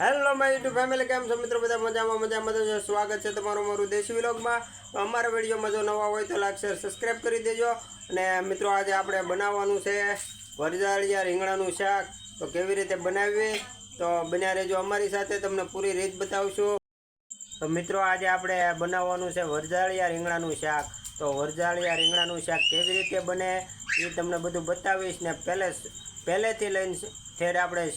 Hello my YouTube family કેમ છો મિત્રો? બધા મજામાં મજા છો. સ્વાગત છે તમારું મારું દેશી વિલોગમાં. અમારા વિડીયોમાં જો નવા હોય તો લાઈક શેર સબસ્ક્રાઈબ કરી દેજો. અને મિત્રો, આજે આપણે બનાવવાનું છે વરજાળિયા રીંગણાનું શાક. તો કેવી રીતે બનાવીએ? તો બન્યા રહેજો અમારી સાથે, તમને પૂરી રીત બતાવશું. તો મિત્રો, આજે આપણે બનાવવાનું છે વરજાળિયા રીંગણાનું શાક. તો વરજાળિયા રીંગણાનું શાક કેવી રીતે બને એ તમને બધું બતાવીશ ને પહેલે, પહેલેથી લઈને ઠેર આપણે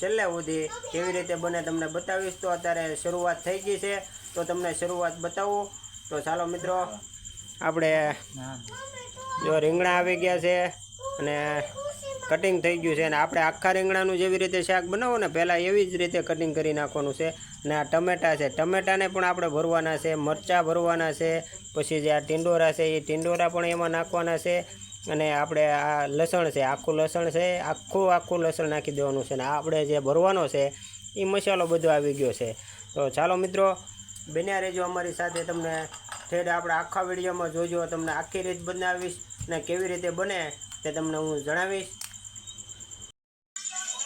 છેલ્લે સુધી કેવી રીતે બને તમને બતાવીશ તો અત્યારે શરૂઆત થઈ ગઈ છે. તો તમને શરૂઆત બતાવું. તો ચાલો મિત્રો, આપણે જો રીંગણા આવી ગયા છે અને કટિંગ થઈ ગયું છે અને આપણે આખા રીંગણાનું જેવી રીતે શાક બનાવો ને પહેલાં એવી જ રીતે કટિંગ કરી નાખવાનું છે. અને આ ટમેટા છે. ટમેટાને પણ આપણે ભરવાના છે, મરચાં ભરવાના છે, પછી જે આ ટીંડોરા છે એ ટીંડોરા પણ એમાં નાખવાના છે. અને આપણે આ લસણ છે, આખું લસણ છે, આખું આખું લસણ નાખી દેવાનું છે. આ આપણે જે ભરવાનો છે, એ મસાલો બધો આવી ગયો છે. તો ચાલો મિત્રો, બન્યા રહેજો અમારી સાથે તમને. ઠેર આપણે આખા વિડીયોમાં જોજો, તમને આખી રીત બનાવીશ અને કેવી રીતે બને તે તમને હું જણાવીશ.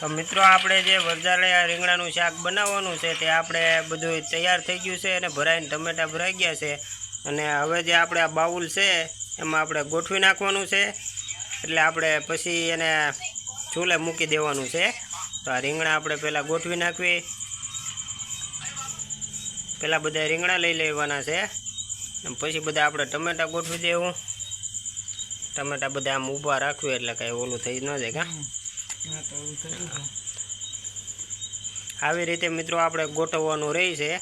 તો મિત્રો, આપણે જે વરજાળિયા રીંગણાનું શાક બનાવવાનું છે, તે આપણે બધું તૈયાર થઈ ગયું છે અને ભરાઈને ટમેટા ભરાઈ ગયા છે. અને હવે જે આપણે આ બાઉલ છે એમાં આપણે ગોઠવી નાખવાનું છે. એટલે આપણે પછી એને ચૂલે મૂકી દેવાનું છે. તો આ રીંગણા આપણે પહેલાં ગોઠવી નાખવી. પહેલાં બધા રીંગણા લઈ લેવાના છે. પછી બધા આપણે ટમેટા ગોઠવી દેવું. ટમેટા બધા આમ ઊભા રાખવી એટલે કાંઈ ઓલું થઈ ન જાય કાં? આવી રીતે મિત્રો આપણે ગોઠવવાનું રહી છે.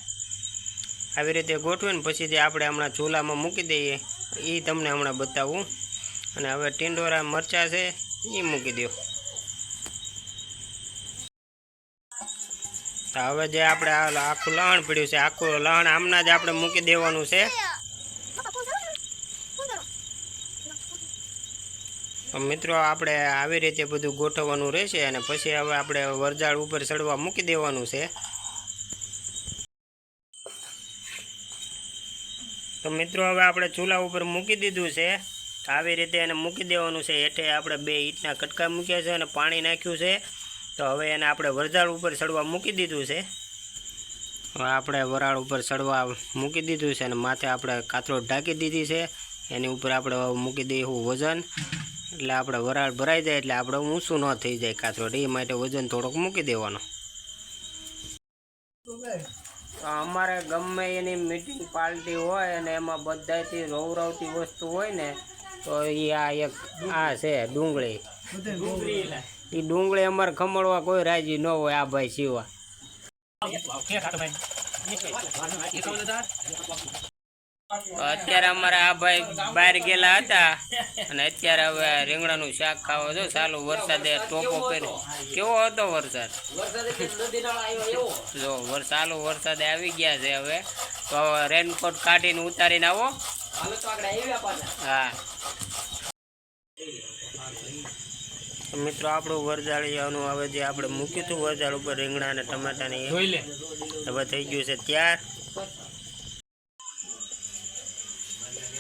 આવી રીતે ગોઠવીને પછી જે આપણે હમણાં ચૂલામાં મૂકી દઈએ એ તમને હમણાં બતાવું. અને હવે ટીંડોરા મરચાં છે એ મૂકી દો તો હવે જે આપણે આખું લહણ પડ્યું છે, આખું લહણ આમના જ આપણે મૂકી દેવાનું છે. મિત્રો આપણે આવી રીતે બધું ગોઠવવાનું રહેશે અને પછી હવે આપણે વરજાળ ઉપર ચડવા મૂકી દેવાનું છે. તો મિત્રો હવે આપણે ચૂલા ઉપર મૂકી દીધું છે. આવી રીતે એને મૂકી દેવાનું છે. હેઠે આપણે બે ઈંટના કટકા મૂક્યા છે અને પાણી નાખ્યું છે. તો હવે એને આપણે વરજાળ ઉપર ચડવા મૂકી દીધું છે. હવે આપણે વરાળ ઉપર ચડવા મૂકી દીધું છે અને માથે આપણે કાતરો ઢાંકી દીધી છે. એની ઉપર આપણે મૂકી દઈશું વજન. એટલે આપણે વરાળ ભરાઈ જાય એટલે આપણે ઊંચું ન થઈ જાય કાતરો. એ માટે વજન થોડોક મૂકી દેવાનો. અમારે ગમે એની મીટિંગ પાર્ટી હોય અને એમાં બધાથી રવરાવતી વસ્તુ હોય ને, તો એ આ એક, આ છે ડુંગળી. એ ડુંગળી અમારે ખમણવા કોઈ રાજી ન હોય, આ ભાઈ તો અત્યારે અમારા આ ભાઈ બહાર ગયેલા હતા અને અત્યારે હવે રીંગણાનું શાક ખાવા જો ચાલુ વરસાદે ટોપો કર્યો. કેવો હતો વરસાદ? જો ચાલુ વરસાદે આવી ગયા છે હવે. તો રેનકોટ કાઢીને ઉતારીને આવો. હા. મિત્રો આપણું વરજાળીયાનું હવે જે આપણે મૂક્યું હતું વરજાળ ઉપર રીંગણા અને ટમાટાની. હવે થઈ ગયું છે ત્યાર.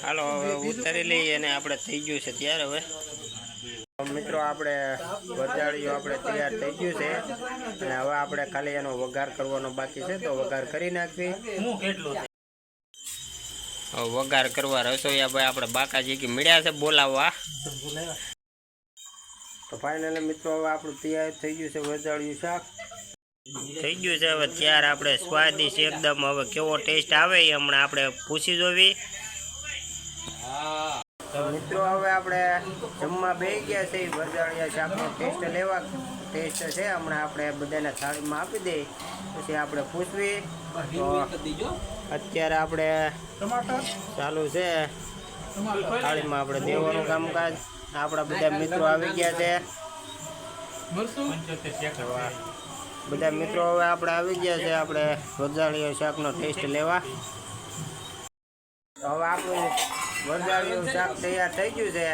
હાલો હવે ઉતારી લઈએ અને આપણે થઈ ગયું છે ત્યારે હવે. તો મિત્રો આપણે વરજાળીઓ આપણે તૈયાર થઈ ગયું છે. અને હવે આપણે ખાલી એનો વઘાર કરવાનો બાકી છે તો વઘાર કરી નાખવી. હવે વઘાર કરવા રસોઈયા ભાઈ આપણે બાકાજી કે મળ્યા છે બોલાવવા. તો ફાઇનલી મિત્રો હવે આપણું તૈયાર થઈ ગયું છે વરજાળિયું શાક. થઈ ગયું છે હવે ત્યાર આપણે સ્વાદિષ્ટ એકદમ હવે કેવો ટેસ્ટ આવે એ હમણાં આપણે પૂછી જોવી. મિત્રો, હવે આપણે જમવા બેસી ગયા છે. વરજાળિયા શાકનો ટેસ્ટ લેવા. ટેસ્ટ છે, હમણાં આપણે બધાને થાળીમાં આપી દઈએ પછી આપણે પૂછવી. અત્યારે આપણે ચાલુ છે. થાળીમાં આપણે દેવાનું કામકાજ. આપણા બધા મિત્રો આવી ગયા છે. બધા મિત્રો હવે આપણે આવી ગયા છે, આપણે વરજાળીયા શાકનો ટેસ્ટ લેવા. હવે આપણું વરજાળીયું શાક તૈયાર થઈ ગયું છે.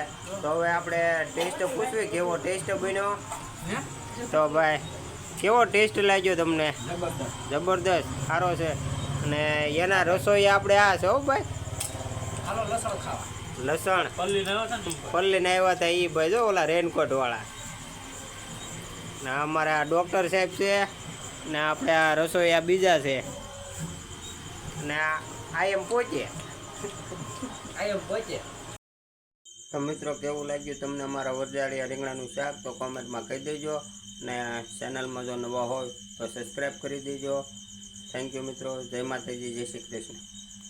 તો હવે આપણે ટેસ્ટ પૂછવી કેવો ટેસ્ટ બન્યો? તો ભાઈ કેવો ટેસ્ટ લાગ્યો તમને? જબરદસ્ત. સારો છે. અને એના રસોઈ આપણે આ છે હો ભાઈ. લસણ પલ્લીને આવ્યા હતા એ ભાઈ જો ઓલા રેનકોટ વાળા. ને અમારા ડૉક્ટર સાહેબ છે ને આપણે આ રસોઈયા બીજા છે. ને આ આ એમ પહોંચે આ એમ પહોંચે તો મિત્રો, કેવું લાગ્યું તમને અમારા વરજાળિયા રીંગણાનું શાક? તો કોમેન્ટમાં કહી દેજો ને ચેનલમાં જો નવા હોય તો સબસ્ક્રાઈબ કરી દેજો. થેન્ક યુ મિત્રો. જય માતાજી, જય શ્રી કૃષ્ણ.